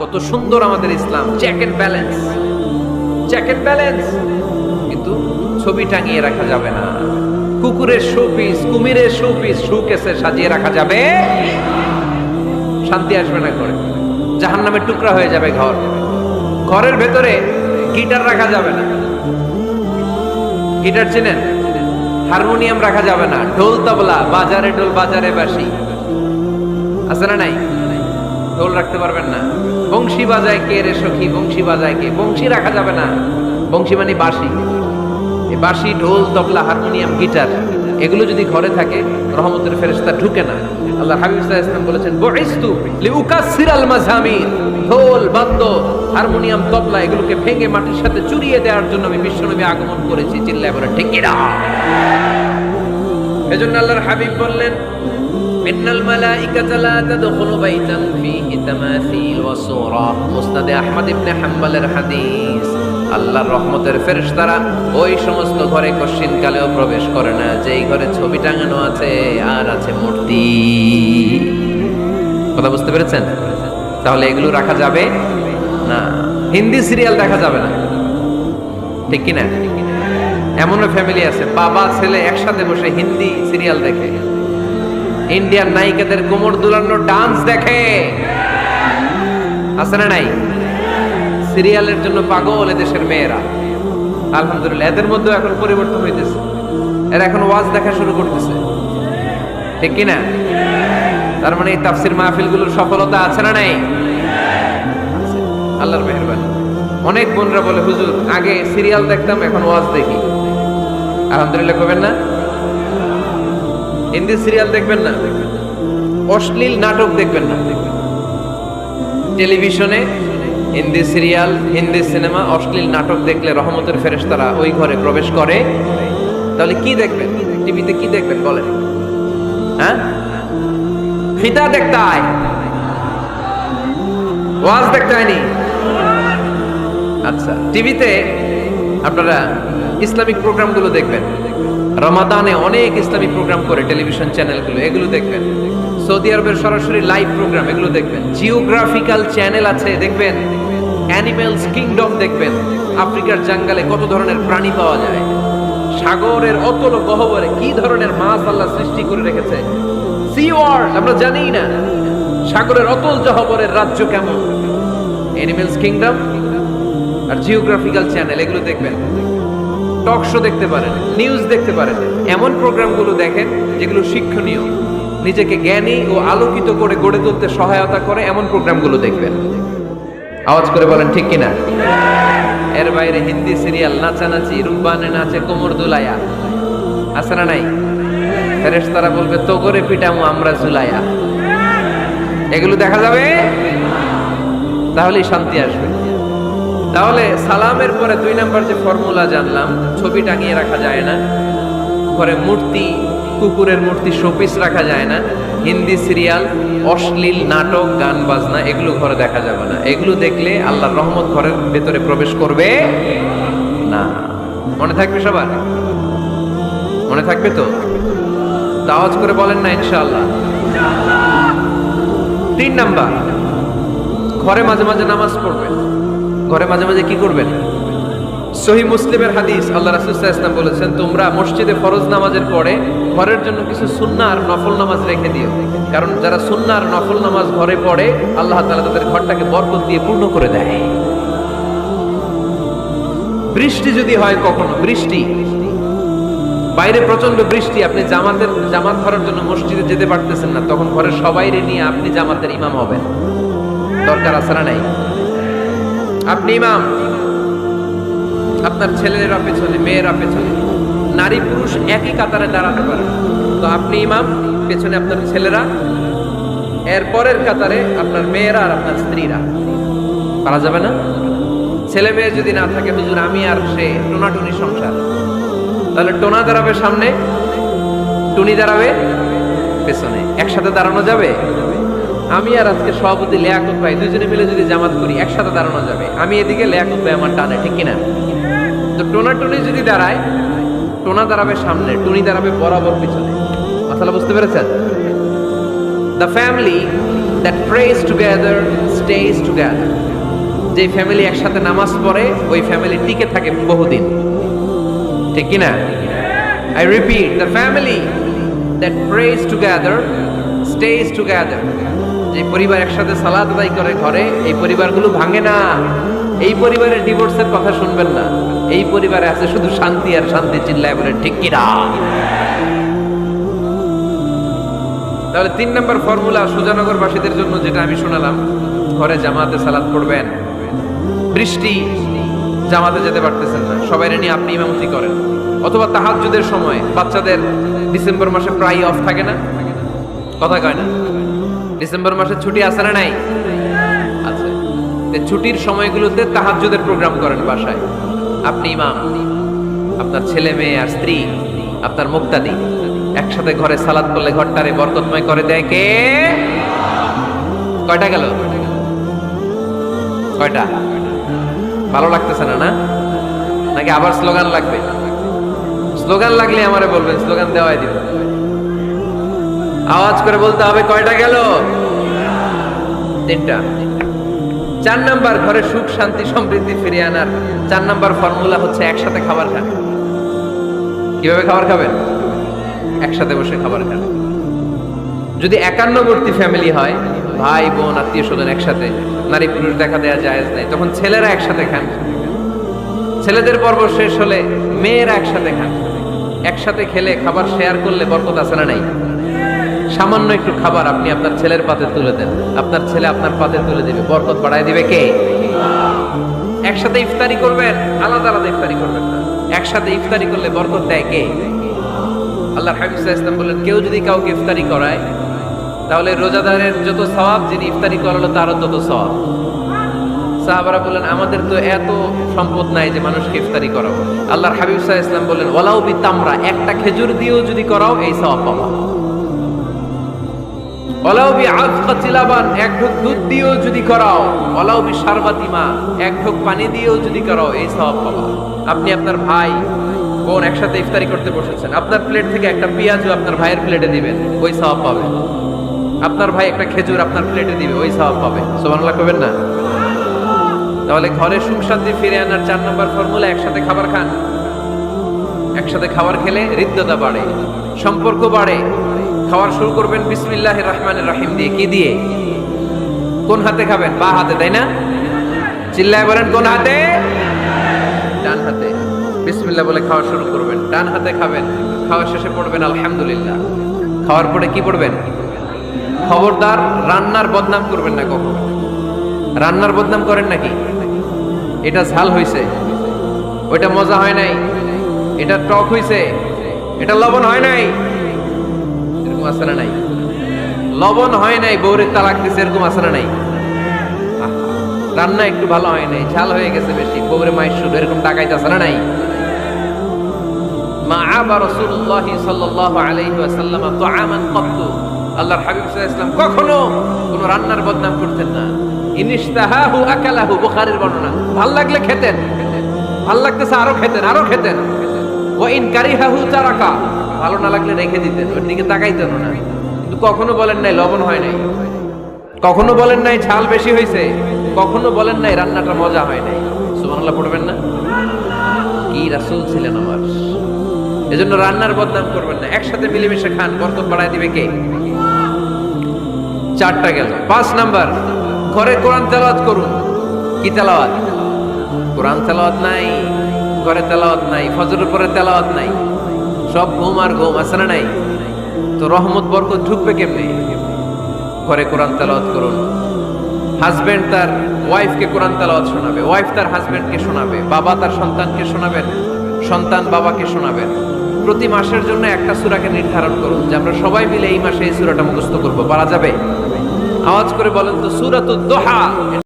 কত সুন্দর আমাদের Islam. Check and balance check and balance কিন্তু ছবি টাঙিয়ে রাখা যাবে না। কুকুরের শোপিস কুমিরের শোপিস শোকেসে সাজিয়ে রাখা যাবে। শান্তি আসবে না ঘরে। জাহান নামের টুকরা হয়ে যাবে ঘর। ঘরের ভেতরে গিটার রাখা যাবে না। গিটার চেনেন? হারমোনিয়াম রাখা যাবে না। ঢোল তবলা, বাজারে ঢোল বাজারে বাসি আছে না নাই? ঢোল রাখতে পারবেন না। বংশী বাজায় কে রে সখী? বংশী বাজায় কে? বংশী রাখা যাবে না। বংশী মানে বাঁশি। বাঁশি, ঢোল, তবলা, হারমোনিয়াম, গিটার, এগুলো যদি ঘরে থাকে, রহমতের ফেরেশতা ঢুকে না। আল্লাহ হাবিব ওয়াসাল্লাম বলেছেন, বুইস্তু লিউকাসসিরাল মাযামির ঢোল, বাদ্য, হারমোনিয়াম, তবলা, এগুলোকে ভেঙে মাটির সাথে চুরিয়ে দেওয়ার জন্য আমি বিশ্বনবী আগমন করেছি। চিল্লায় বলে ঠিক এজন্য আল্লাহর হাবিব বললেন ইন্নাল মালাইকাতা লা তাদখুলু বাইতান ফীহি তামাসিল ওয়া সূরা। মুসনাদে আহমদ ইবনে হাম্বলের হাদিস। আল্লাহর রহমতের ফেরেশতারা ওই সমস্ত ঘরে কশিন কালেও প্রবেশ করে না। যেই ঘরে ছবি টাঙানো আছে, আর আছে মূর্তি। কথা বুঝতে পেরেছেন? তাহলে এগুলো রাখা যাবে? না। হিন্দি সিরিয়াল দেখা যাবে না। ঠিক কিনা? এমনও ফ্যামিলি আছে। বাবা, ছেলে একসাথে বসে হিন্দি সিরিয়াল দেখে। ইন্ডিয়ান নায়িকাদের কোমর দুলানো ডান্স দেখে। আছে না নাই? সিরিয়ালের জন্য পাগল এদেশের মেয়েরা। আলহামদুলিল্লাহ, এদের মধ্যেও এখন পরিবর্তন হইতেছে। এরা এখন ওয়াজ দেখা শুরু করতেছে। ঠিক কিনা? তার মানে এই তাফসির মাহফিলগুলোর সফলতা আছে না নাই? আল্লাহর মেহরবানি। অনেক বোনরা বলে, হুজুর, আগে সিরিয়াল দেখতাম, এখন ওয়াজ দেখি। আলহামদুলিল্লাহ করবেন না? হিন্দি সিরিয়াল দেখবেন না। অশ্লীল নাটক দেখবেন না। টেলিভিশনে হিন্দি সিরিয়াল, হিন্দি সিনেমা, অশ্লীল নাটক দেখলে রহমতের ফেরেশতারা ওই ঘরে প্রবেশ করে। তাহলে কি দেখবেন? টিভিতে কি দেখবেন বলেন? হ্যাঁ? ফিতা দেখতে আয়। ওয়াজ দেখতে হয়নি আচ্ছা টিভিতে আপনারা ইসলামিক প্রোগ্রামগুলো দেখবেন। রমাদানে অনেক ইসলামিক প্রোগ্রাম করে টেলিভিশন চ্যানেলগুলো, এগুলো দেখবেন। সৌদি আরবের সরাসরি লাইভ প্রোগ্রাম, এগুলো দেখবেন। জিওগ্রাফিক্যাল চ্যানেল আছে, দেখবেন। অ্যানিমেলস কিংডম দেখবেন। আফ্রিকার জঙ্গলে কত ধরনের প্রাণী পাওয়া যায়। সাগরের অতল গহবরে কি ধরনের মাছ আল্লাহ সৃষ্টি করে রেখেছে। সি ওয়ার্ল্ড আমরা জানি না। সাগরের অতল জহবরের রাজ্য কেমন? অ্যানিমেলস কিংডম আর জিওগ্রাফিক্যাল চ্যানেল, এগুলো দেখবেন। টক শো দেখতে পারেন নিউজ দেখতে পারেন। এমন প্রোগ্রামগুলো দেখেন যেগুলো শিক্ষণীয়। নিজেকে জ্ঞানী ও আলোকিত করে গড়ে তুলতে সহায়তা করে এমন প্রোগ্রামগুলো দেখবেন। আওয়াজ করে বলেন, ঠিক কিনা? এর বাইরে হিন্দি সিরিয়াল নাচানাচি রূপবানে নাচে কোমর দুলায়া আছে না নাই? ফেরেশ তারা বলবে তো করে পিটামু আমরা ঝুলায়া এগুলো দেখা যাবে? তাহলেই শান্তি আসবে। তাহলে সালামের পরে দুই নাম্বার যে ফর্মুলা জানলাম, ছবি টাঙিয়ে রাখা যায় না। ঘরে মূর্তি, কুকুরের মূর্তি শোপিস রাখা যায় না। হিন্দি সিরিয়াল, অশ্লীল নাটক, গান, বাজনা, এগুলো ঘরে দেখা যাবে না। এগুলো দেখলে আল্লাহর রহমত ঘরের ভেতরে প্রবেশ করবে না। মনে থাকবে সবার? মনে থাকবে তো আওয়াজ করে বলেন না, ইনশাআল্লাহ। তিন নাম্বার, ঘরে মাঝে মাঝে নামাজ পড়বেন। ঘরে মাঝে মাঝে কি করবেন? সহি মুসলিমের হাদিস আল্লাহ রাসুল্লাহ ইসলাম বলেছেন, তোমরা মসজিদে ফরজ নামাজের পরে ঘরের জন্য কিছু সুন্না আর নফল নামাজ রেখে দিও। কারণ যারা সুন্না আর নফল নামাজ ঘরে পড়ে, আল্লাহ তাআলা তাদের ঘরটাকে বরকত দিয়ে পূর্ণ করে দেয়। বৃষ্টি যদি হয় কখনো, বৃষ্টি। বাইরে প্রচণ্ড বৃষ্টি, আপনি জামাতের, জামাত ধরার জন্য মসজিদে যেতে পারতেছেন না, তখন ঘরের সবাইরে নিয়ে আপনি জামাতের ইমাম হবেন। দরকার না নাই? আপনি ইমাম। আপনার ছেলেরা পেছনে, মেয়েরা পেছনে, নারী পুরুষ একই কাতারে দাঁড়াতে পারে। তো আপনি ইমাম, পেছনে আপনার ছেলেরা, এর পরের কাতারে আপনার মেয়েরা আর আপনার স্ত্রীরা। পারা যাবে না? ছেলে মেয়ে যদি না থাকে, হুজুর, আমি আর সে টোনাটুনি সংসার। তাহলে টোনা দাঁড়াবে সামনে, টুনি দাঁড়াবে পেছনে। একসাথে দাঁড়ানো যাবে? আমি আর আজকে সভাপতি লেয়াকত ভাই দুজনে মিলে যদি জামাত করি, একসাথে দাঁড়ানো যাবে। আমি এদিকে লেয়াকত ভাই আমার টানে ঠিক কিনা? তো টোনা টুনি যদি দাঁড়ায়, টোনা দাঁড়াবে সামনে, টুনি দাঁড়াবে বরাবর পিছনে। মাসালা বুঝতে পেরেছেন? The family that prays together stays together যে ফ্যামিলি একসাথে নামাজ পড়ে, ওই ফ্যামিলি টিকে থাকে বহুদিন। ঠিক কি না I repeat the family that prays together stays together যে পরিবার একসাথে সালাদ আদায় করে ঘরে, এই পরিবারগুলো ভাঙে না। এই পরিবারের ডিভোর্সের কথা শুনবেন না। এই পরিবারে আছে শুধু শান্তি আর শান্তি চিল্লায় বলে, ঠিক কিনা তাহলে তিন নম্বর ফর্মুলা সুজানগরবাসীদের জন্য যেটা আমি শোনালাম, ঘরে জামাতে সালাদ পড়বেন। বৃষ্টি, জামাতে যেতে পারতেছেন না। সবাই নিয়ে আপনি ইমামতি করেন। অথবা তাহাজ্জুদের সময় বাচ্চাদের ডিসেম্বর মাসে প্রায় অফ থাকে না? কথা কয় না। ডিসেম্বর মাসে ছুটি আছে না নাই? আছে। ছুটির সময়গুলোতে তাহাজ্জুদের প্রোগ্রাম করেন বাসায়। আপনি ইমাম, আপনার ছেলে মেয়ে আর স্ত্রী, আপনার মুক্তাদি, একসাথে ঘরে সালাদ করলে ঘরটারে বরকতময় করে দেয় কে? কয়টা গেল? কয়টা? ভালো লাগতেছে না না? নাকি আবার স্লোগান লাগবে? স্লোগান লাগলে আমারে বলবেন, স্লোগান দেওয়াই দিব আওয়াজ করে বলতে হবে, কয়টা গেল? তিনটা। চার নাম্বার ঘরে সুখ, শান্তি, সমৃদ্ধি ফিরিয়ে আনার চার নাম্বার ফর্মুলা হচ্ছে একসাথে খাবার খান। কীভাবে খাবার খাবেন? একসাথে বসে খাবার খান। যদি একান্নবর্তী ফ্যামিলি হয়, ভাই, বোন, আত্মীয় স্বজন একসাথে, নারী পুরুষ দেখা দেওয়া যায় নাই, তখন ছেলেরা একসাথে খান। ছেলেদের পর্ব শেষ হলে মেয়েরা একসাথে খান। একসাথে খেলে খাবার শেয়ার করলে বরকত আছে না নাই? সামান্য একটু খাবার আপনি আপনার ছেলের পাতে তুলে দেন। আপনার ছেলে আপনার পাতে তুলে দিবে। বরকত বাড়ায় দিবে কে? একসাথে ইফতারি করবেন, আলাদা আলাদা ইফতারি করবেন একসাথে ইফতারি করলে বরকত দেয় কে? আল্লাহ হাবিব ইসলাম বললেন, কেউ যদি কাউকে ইফতারি করায়, তাহলে রোজাদারের যত সওয়াব যিনি ইফতারি করালো তারও তত সওয়াব। সাহাবারা বললেন, আমাদের তো এত সম্পদ নাই যে মানুষকে ইফতারি করাবো। আল্লাহর হাবিব সাহা ইসলাম বললেন ওলাউবি তামরা একটা খেজুর দিয়েও যদি করাও, এই সওয়াব পাবা। চিলাবান এক দুধ দিয়েও যদি করাও এক পানি দিয়েও যদি করাও, এই পাবা। আপনি আপনার ভাই একসাথে ইফতারি করতে বসেছেন, আপনার প্লেট থেকে একটা পেঁয়াজও আপনার ভাইয়ের প্লেটে দিবেন, ওই সওয়াব পাবে। আপনার ভাই একটা খেজুর আপনার প্লেটে দিবে, ওই সওয়াব পাবে। সুবহানাল্লাহ করবেন না? তাহলে ঘরে সুখ শান্তি ফিরে আনার চার নম্বর ফর্মুলা, একসাথে খাবার খান। একসাথে খাবার খেলে হৃদ্যতা বাড়ে, সম্পর্ক বাড়ে খাওয়ার শুরু করবেন বিসমিল্লাহ রহমানের রহিম দিয়ে কি দিয়ে? কোন হাতে খাবেন? বা হাতে, তাই না? চিল্লায় বলেন, কোন হাতে? ডান হাতে। বিসমিল্লাহ বলে খাওয়া শুরু করবেন। ডান হাতে খাবেন। খাওয়া শেষে পড়বেন, আলহামদুলিল্লাহ। খাওয়ার পরে কি পড়বেন? খবরদার, রান্নার বদনাম করবেন না কখন। রান্নার বদনাম করেন নাকি? এটা ঝাল হইছে। ওইটা মজা হয় নাই। এটা টক হয়েছে এটা লবণ হয় নাই। এরকম আছে না নাই। লবণ হয় নাই, বউরে তালাক দিছে, এরকম আছে না নাই রান্না একটু ভালো হয় নাই, ঝাল হয়ে গেছে বেশি, বউরে মাইর শুধু এরকম না নাই। মা সাল্লাল্লাহু আলাইহি ওয়াসাল্লাম তুআমান কত্তু। আল্লাহর হাবিব ওয়াসাল্লাম কখনো কোনো রান্নার বদনাম করতেন না। আকালাহু, বুখারীর বর্ণনা। ভালো লাগলে খেতেন। ভালো লাগতেছে আরও খেতেন আরও খেতেন। ওয়া ইন কারিহাহু তারাকা। ভালো না লাগলে রেখে দিতেন, ওর দিকে তাকাইতেন না কিন্তু কখনো বলেন নাই, লবণ হয় নাই। কখনো বলেন নাই, ঝাল বেশি হয়েছে কখনো বলেন নাই, রান্নাটা মজা হয় নাই। সুবহানাল্লাহ, পড়বেন না? কি রাসূল ছিলেন আমার। এজন্য রান্নার বদনাম করবেন না। একসাথে মিলেমিশে খান, বরকত বাড়ায় দিবে কে? চারটা গেল। পাঁচ নাম্বার, ঘরে কোরআন তেলাওয়াত করুন। কি তেলাওয়াত? কোরআন তেলাওয়াত নাই, ঘরে তেলাওয়াত নাই, ফজরের পরে তেলাওয়াত নাই। সব ঘুম আর ঘুম আছে না নাই? তো রহমত, বরকত ঢুকবে কেমনে? ঘরে কোরআন তেলাওয়াত করুন। হাজবেন্ড তার ওয়াইফকে কোরআন তেলাওয়াত শোনাবে। ওয়াইফ তার হাজবেন্ডকে শোনাবে। বাবা তার সন্তানকে শোনাবেন। সন্তান বাবাকে শোনাবেন। প্রতি মাসের জন্য একটা সূরাকে নির্ধারণ করুন, যে আমরা সবাই মিলে এই মাসে এই সুরাটা মুখস্থ করব। পারা যাবে? আওয়াজ করে বলেন তো সূরাতুদ দোহা